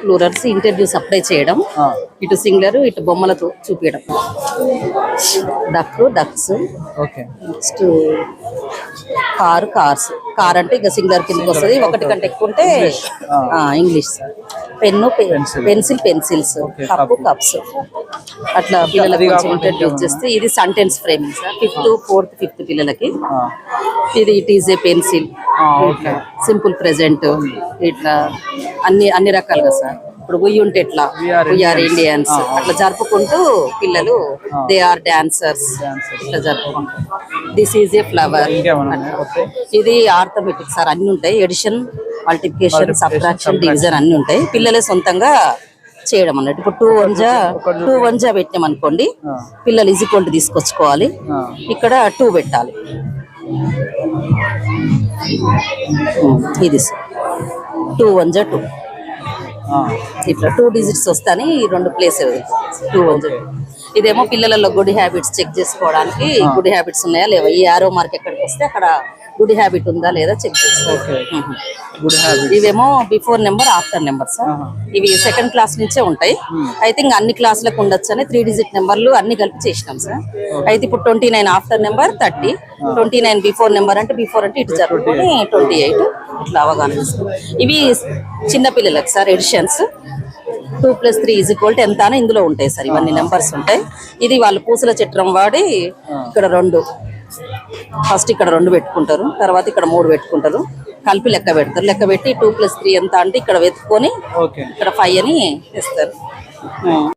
Plurals interviews apply చేయడం ఇటు singular ఇటు బొమ్మలతో చూపించడం duck ducks. Next car cars. Car అంటే ఇక సింగులర్ కిందకి వస్తుంది ఒకటి కంటే ఎక్కువ ఉంటే English. Pen pencil. Pencils. Cup cups. అట్లా పిల్లలకి కొంచెం ఇంట్రడ్యూస్ చేస్తే ఇది sentence framing sir. Fifth fourth fifth పిల్లలకి. ఇది it is a pencil simple present ఇట్లా అన్ని అన్ని రకాలుగా సార్. ఇప్పుడు ఉయ్యి ఉంటే ఎట్లా? వీఆర్ ఇండియన్స్ అట్లా జరుపుకుంటూ పిల్లలు దే ఆర్ డాన్సర్స్ ఇట్లా జరుపుకుంటారు. దిస్ ఈజ్ ఏ ఫ్లవర్ ఇది ఆర్థమెటిక్ సార్ అన్ని ఉంటాయి. ఎడిషన్ మల్టిప్లికేషన్ సబ్ట్రాక్షన్ డివిజన్ అన్ని ఉంటాయి. పిల్లలే సొంతంగా చేయడం అన్నట్టు. ఇప్పుడు టూ వన్జా టూ వన్జా పెట్టాం అనుకోండి పిల్లలు ఈజీక్వల్ తీసుకొచ్చుకోవాలి. ఇక్కడ టూ పెట్టాలి. ఉమ్, ఇది టూ వన్జా టూ. ఇట్లా టూ డిజిట్స్ వస్తాని ఈ రెండు ప్లేస్ టూ వన్ ఇదేమో పిల్లలలో గుడ్ హ్యాబిట్స్ చెక్ చేసుకోవడానికి గుడ్ హ్యాబిట్స్ ఉన్నాయా లేవా? ఈ ఆరో మార్క్ ఎక్కడికి వస్తే అక్కడ గుడ్ హ్యాబిట్ ఉందా లేదా చెక్ చేసుకోవాలి. హ్యాబిట్ ఇవేమో before number after number sir ఇవి సెకండ్ క్లాస్ నుంచే ఉంటాయి. అయితే ఇంకా అన్ని క్లాసులకు ఉండొచ్చు అని త్రీ డిజిట్ నెంబర్లు అన్ని కలిపి చేసినాం సార్ అయితే ఇప్పుడు twenty nine after number thirty twenty nine before number అంటే బిఫోర్ అంటే ఇటు జరుగుతుంది ట్వంటీ ఎయిట్ ఇట్లా అవగాహన. ఇవి చిన్న పిల్లలకు sir additions two plus three is equal ఎంత అని ఇందులో ఉంటాయి సార్ ఇవన్నీ నెంబర్స్ ఉంటాయి. ఇది వాళ్ళు పూసల చట్రం వాడి ఇక్కడ రెండు. ఫస్ట్ ఇక్కడ రెండు పెట్టుకుంటారు తర్వాత ఇక్కడ మూడు పెట్టుకుంటారు. కలిపి లెక్క పెడతారు. లెక్క పెట్టి టూ ప్లస్ త్రీ ఎంత అంటే ఇక్కడ వెతుక్కొని ఓకే. ఇక్కడ ఫైవ్ అని ఇస్తారు.